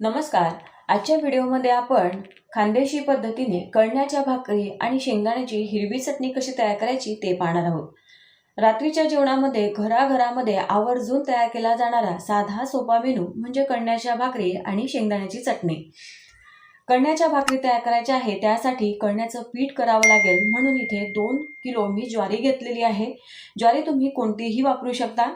नमस्कार. आजच्या व्हिडिओमध्ये आपण खानदेशी पद्धतीने कळण्याच्या भाकरी आणि शेंगदाण्याची हिरवी चटणी कशी तयार करायची ते पाहणार आहोत. रात्रीच्या जेवणामध्ये घराघरामध्ये आवर्जून तयार केला जाणारा साधा सोपा मेनू म्हणजे कळण्याच्या भाकरी आणि शेंगदाण्याची चटणी. कळण्याच्या भाकरी तयार करायच्या आहे त्यासाठी कळण्याचं पीठ करावं लागेल. म्हणून इथे दोन किलो मी ज्वारी घेतलेली आहे. ज्वारी तुम्ही कोणतीही वापरू शकता.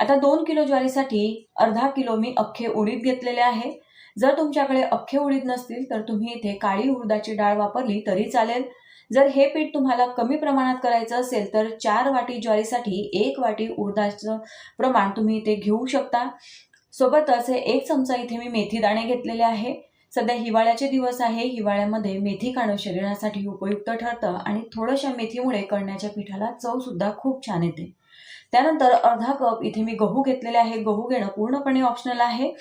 आता दोन किलो ज्वारीसाठी अर्धा किलो मी अख्खे उडीद घेतलेले आहे. जर तुमच्याकडे अख्खे उडीद नसतील तर तुम्ही इथे काळी उडदाची डाळ वापरली तरी चालेल. जर हे पीठ तुम्हाला कमी प्रमाणात करायचं असेल तर चार वाटी ज्वारीसाठी एक वाटी उडदाचं प्रमाण तुम्ही इथे घेऊ शकता. सोबतच हे एक चमचा इथे मी मेथी दाणे घेतलेले आहे. सध्या हिवाळ्याचे दिवस आहे. हिवाळ्यामध्ये मेथी खाणं शरीरासाठी उपयुक्त ठरतं आणि थोडंशा मेथीमुळे कळण्याच्या पिठाला चवसुद्धा खूप छान येते. त्यानंतर अर्धा कप इथे मी गहू घेतलेले आहे. गहू घेणं पूर्णपणे ऑप्शनल आहे.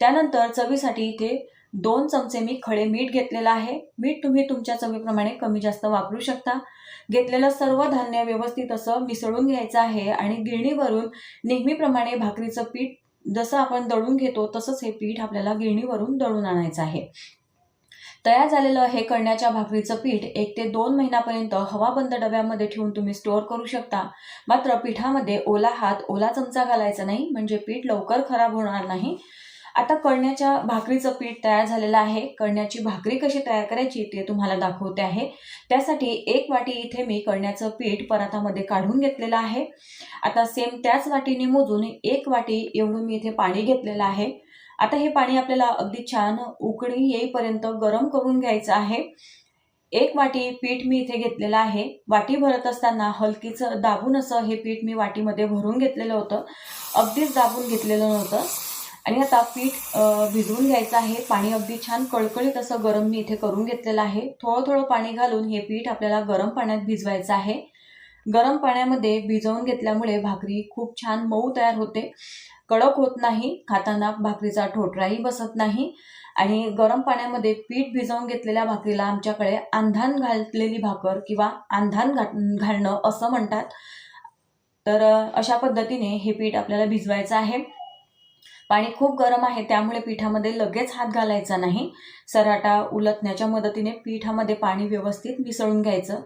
त्यानंतर चवीसाठी इथे दोन चमचे मी खडे मीठ घेतलेलं आहे. मीठ तुम्ही तुमच्या चवीप्रमाणे कमी जास्त वापरू शकता. घेतलेलं सर्व धान्य व्यवस्थित असं मिसळून घ्यायचं आहे आणि गिरणीवरून नेहमीप्रमाणे भाकरीचं पीठ जसं आपण दळून घेतो तसंच हे पीठ आपल्याला गिरणीवरून दळून आणायचं आहे. तयार झालेलं हे कळण्याच्या भाकरीचं पीठ एक ते दोन महिन्यापर्यंत हवाबंद डब्यामध्ये ठेवून तुम्ही स्टोअर करू शकता. मात्र पिठामध्ये ओला हात ओला चमचा घालायचा नाही म्हणजे पीठ लवकर खराब होणार नाही. आता कळण्याच्या भाकरीचं पीठ तयार झालेलं आहे. कळण्याची भाकरी कशी तयार करायची ते तुम्हाला दाखवते आहे. त्यासाठी एक वाटी इथे मी कळण्याचं पीठ परातामध्ये काढून घेतलेलं आहे. आता सेम त्याच वाटीने मोजून एक वाटी एवढं मी इथे पाणी घेतलेलं आहे. आता हे पाणी आपल्याला अगदी छान उकळी येईपर्यंत गरम करून घ्यायचं आहे. एक वाटी पीठ मी इथे घेतलेलं आहे. वाटी भरत असताना हलकीच दाबून असं हे पीठ मी वाटीमध्ये भरून घेतलेलं होतं. अगदीच दाबून घेतलेलं नव्हतं. आणि आता पीठ भिजवून घ्यायचं आहे. पाणी अगदी छान कळकळीत असं गरम मी इथे करून घेतलेलं आहे. थोडं थोडं पाणी घालून हे पीठ आपल्याला गरम पाण्यात भिजवायचं आहे. गरम पाण्यामध्ये भिजवून घेतल्यामुळे भाकरी खूप छान मऊ तयार होते. कडक होत नाही खाताना भाकरीचा ठोटराही बसत नाही आणि गरम पाण्यामध्ये पीठ भिजवून घेतलेल्या भाकरीला आमच्याकडे आंधान घातलेली भाकर किंवा आंधान घात घालणं असं म्हणतात. तर अशा पद्धतीने हे पीठ आपल्याला भिजवायचं आहे. पाणी खूप गरम आहे त्यामुळे पिठामध्ये लगेच हात घालायचा नाही. सराटा उलटण्याच्या मदतीने पिठामध्ये पाणी व्यवस्थित मिसळून घ्यायचं.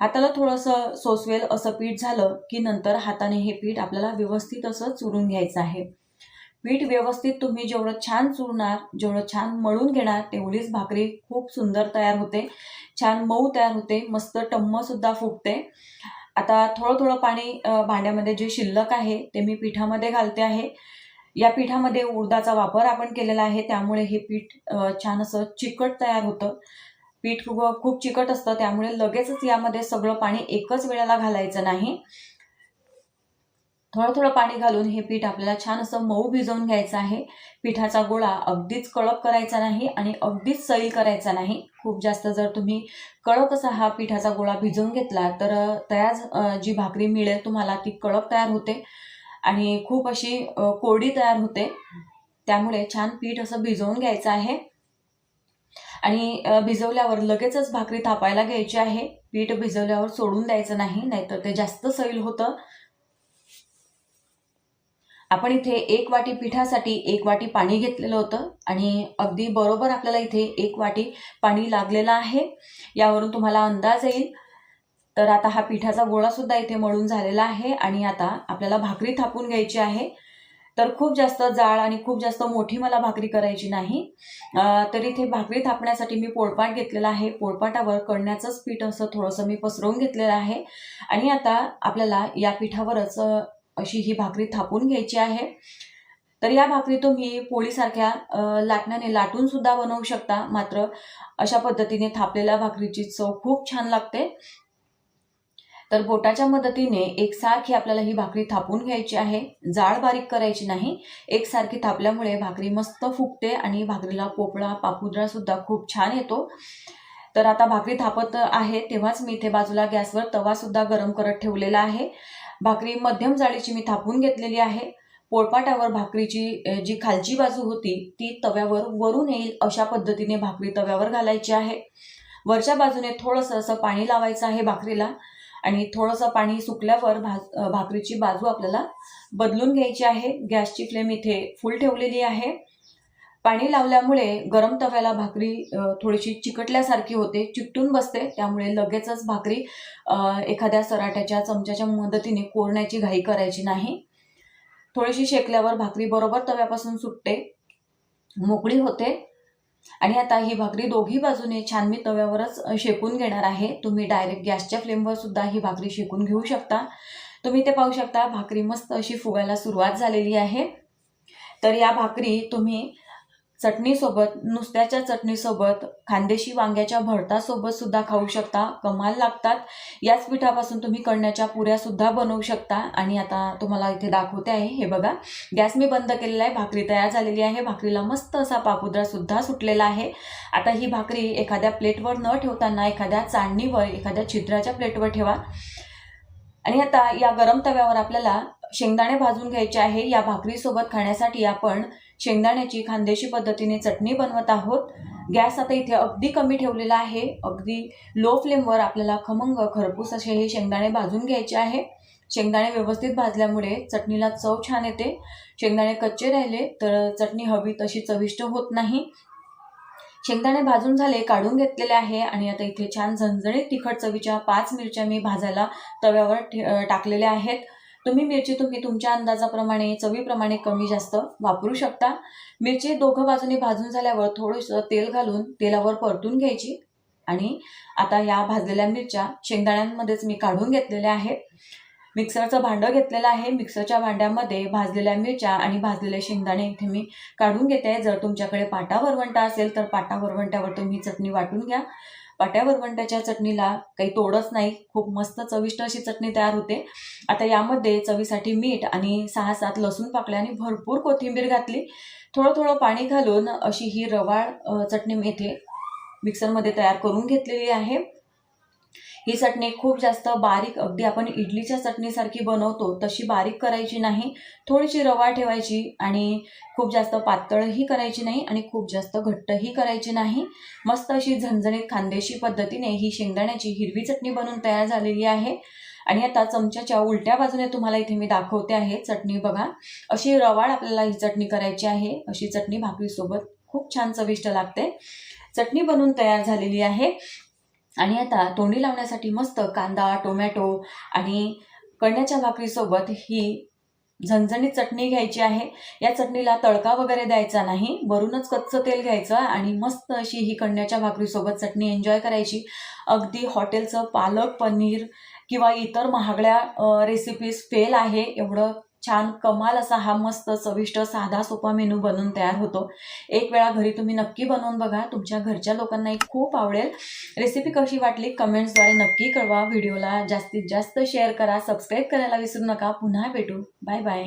हाताला थोडंसं सोसवेल असं पीठ झालं की नंतर हाताने हे पीठ आपल्याला व्यवस्थित असं चुरून घ्यायचं आहे. पीठ व्यवस्थित तुम्ही जेवढं छान चुरणार जेवढं छान मळून घेणार तेवढीच भाकरी खूप सुंदर तयार होते. छान मऊ तयार होते मस्त टम्मसुद्धा फुटते आता थोडं थोडं पाणी भांड्यामध्ये जे शिल्लक आहे ते मी पिठामध्ये घालते आहे. या पिठामध्ये उडदाचा वापर आपण केलेला आहे त्यामुळे हे पीठ छान असं चिकट तयार होतं. पीठ खूप खूप चिकट असतं त्यामुळे लगेचच यामध्ये सगळं पाणी एकच वेळेला घालायचं नाही. थोडं थोडं पाणी घालून हे पीठ आपल्याला छान असं मऊ भिजवून घ्यायचं आहे. पिठाचा गोळा अगदीच कडक करायचा नाही आणि अगदीच सैल करायचा नाही. खूप जास्त जर तुम्ही कडक असा हा पिठाचा गोळा भिजवून घेतला तर तयार जी भाकरी मिळेल तुम्हाला ती कडक तयार होते आणि खूप अशी कोरडी तयार होते. त्यामुळे छान पीठ असं भिजवून घ्यायचं आहे. आणि भिजवल्यावर लगेचच भाकरी थापायला घ्यायची आहे. पीठ भिजवल्यावर सोडून द्यायचं नाही नाहीतर ते जास्त सैल होतं. आपण इथे एक वाटी पिठासाठी एक वाटी पाणी घेतलेलं होतं आणि अगदी बरोबर आपल्याला इथे एक वाटी पाणी लागलेलं आहे. यावरून तुम्हाला अंदाज येईल. तर आता हा पिठाचा गोळासुद्धा इथे मळून झालेला आहे आणि आता आपल्याला भाकरी थापून घ्यायची आहे. तर खूप जास्त जाळ आणि खूप जास्त मोठी मला भाकरी करायची नाही. तर इथे भाकरी थापण्यासाठी मी पोळपाट घेतलेला आहे. पोळपाटावर कळण्याचंच पीठ असं थोडंसं मी पसरवून घेतलेलं आहे. आणि आता आपल्याला या पिठावरच अशी ही भाकरी थापून घ्यायची आहे. तर या भाकरी तुम्ही पोळीसारख्या लाटण्याने लाटून सुद्धा बनवू शकता. मात्र अशा पद्धतीने थापलेल्या भाकरीची चव खूप छान लागते. तर बोटाच्या मदतीने एकसारखी आपल्याला ही भाकरी थापून घ्यायची आहे. जाळ बारीक करायची नाही. एकसारखी थापल्यामुळे भाकरी मस्त फुगते आणि भाकरीला पोपळा पापुद्रा सुद्धा खूप छान येतो. तर आता भाकरी थापत आहे तेव्हाच मी इथे बाजूला गॅसवर तवा सुद्धा गरम करत ठेवलेला आहे. भाकरी मध्यम जाळीची मी थापून घेतलेली आहे. पोळपाटावर भाकरीची जी खालची बाजू होती ती तव्यावर वरून येईल अशा पद्धतीने भाकरी तव्यावर घालायची आहे. वरच्या बाजूने थोडंसं असं पाणी लावायचं आहे भाकरीला. आणि थोडंसं पाणी सुकल्यावर भा भाकरीची बाजू आपल्याला बदलून घ्यायची आहे. गॅसची फ्लेम इथे फुल ठेवलेली आहे. पाणी लावल्यामुळे गरम तव्याला भाकरी थोडीशी चिकटल्यासारखी होते चिकटून बसते. त्यामुळे लगेचच भाकरी एखाद्या सराट्याच्या चमच्याच्या मदतीने कोरण्याची घाई करायची नाही. थोडीशी शेकल्यावर भाकरी बरोबर तव्यापासून सुटते. मोकळी होते. आणि आता ही भाकरी दोघी बाजूने छान मी तव्यावरच शेकून घेणार आहे. तुम्ही डायरेक्ट गॅसच्या फ्लेमवर सुद्धा ही भाकरी शेकून घेऊ शकता. तुम्ही ते पाहू शकता भाकरी मस्त अशी फुगायला सुरुवात झालेली आहे. तर या भाकरी तुम्ही चटणीसोबत नुसत्याच्या चटणीसोबत खानदेशी वांग्याच्या भरतासोबत सुद्धा खाऊ शकता. कमाल लागतात. याच पिठापासून तुम्ही कळण्याच्या पुऱ्यासुद्धा बनवू शकता. आणि आता तुम्हाला इथे दाखवते आहे. हे बघा गॅस मी बंद केलेला आहे. भाकरी तयार झालेली आहे. भाकरीला मस्त असा पापुद्रासुद्धा सुटलेला आहे. आता ही भाकरी एखाद्या प्लेटवर न ठेवताना एखाद्या चाळणीवर एखाद्या छिद्राच्या प्लेटवर ठेवा. आणि आता या गरम तव्यावर आपल्याला शेंगदाणे भाजून घ्यायचे आहे. या भाकरीसोबत खाण्यासाठी आपण शेंगदाण्याची खानदेशी पद्धतीने चटणी बनवत आहोत. गॅस आता इथे अगदी कमी ठेवलेला आहे. अगदी लो फ्लेमवर आपल्याला खमंग खरपूस असे हे शेंगदाणे भाजून घ्यायचे आहे. शेंगदाणे व्यवस्थित भाजल्यामुळे चटणीला चव छान येते. शेंगदाणे कच्चे राहिले तर चटणी हवी तशी चविष्ट होत नाही. शेंगदाणे भाजून झाले काढून घेतलेले आहे आणि आता इथे छान झणझणीत तिखट चवीच्या पाच मिरच्या मी भाजायला तव्यावर ठे टाकलेल्या आहेत. तुम्ही मिरची तुम्ही तुमच्या अंदाजाप्रमाणे चवीप्रमाणे कमी जास्त वापरू शकता. मिरची दोघं बाजूने भाजून झाल्यावर थोडंसं तेल घालून तेलावर परतून घ्यायची. आणि आता या भाजलेल्या मिरच्या शेंगदाण्यांमध्येच मी काढून घेतलेल्या आहेत. मिक्सरचं भांडं घेतलेलं आहे. मिक्सरच्या भांड्यामध्ये भाजलेल्या मिरच्या आणि भाजलेले शेंगदाणे इथे मी काढून घेते. जर तुमच्याकडे पाटा वरवंटा असेल तर पाटा वरवंट्यावर तुम्ही चटणी वाटून घ्या. पाट्या वरवंट्याच्या चटणीला काही तोडच नाही खूप मस्त चविष्ट अशी चटणी तयार होते. आता यामध्ये चवीसाठी मीठ आणि सहा सात लसूण पाकळ्या आणि भरपूर कोथिंबीर घातली. थोडं थोडं पाणी घालून अशी ही रवाळ चटणी मी इथे मिक्सरमध्ये तयार करून घेतलेली आहे. ही चटणी खूप जास्त बारीक अगदी आपण इडलीच्या चटणीसारखी बनवतो तशी बारीक करायची नाही. थोडीशी रवा ठेवायची आणि खूप जास्त पातळही करायची नाही आणि खूप जास्त घट्टही करायची नाही. मस्त अशी झणझणीत खानदेशी पद्धतीने ही शेंगदाण्याची हिरवी चटणी बनवून तयार झालेली आहे. आणि आता चमच्याच्या उलट्या बाजूने तुम्हाला इथे मी दाखवते आहे चटणी बघा. अशी रवाळ आपल्याला ही चटणी करायची आहे. अशी चटणी भाकरीसोबत खूप छान चविष्ट लागते. चटणी बनवून तयार झालेली आहे. आणि आता तोंडी लावण्यासाठी मस्त कांदा टोमॅटो आणि कण्याच्या भाकरीसोबत ही झणझणीत चटणी घ्यायची आहे. या चटणीला तडका वगैरे द्यायचा नाही. वरूनच कच्चं तेल घ्यायचं आणि मस्त अशी ही कण्याच्या भाकरीसोबत चटणी एन्जॉय करायची. अगदी हॉटेलचं पालक पनीर किंवा इतर महागड्या रेसिपीज फेल आहे एवढं छान कमाल असा हा मस्त चविष्ट साधा सोपा मेनू बनवून तयार होतो. एक वेळा घरी तुम्ही नक्की बनवून बघा. तुमच्या घरच्या लोकांनाही खूप आवडेल. रेसिपी कशी वाटली? कमेंट्सद्वारे नक्की कळवा. व्हिडिओला जास्तीत जास्त शेअर करा. सबस्क्राईब करायला विसरू नका. पुन्हा भेटू. Bye bye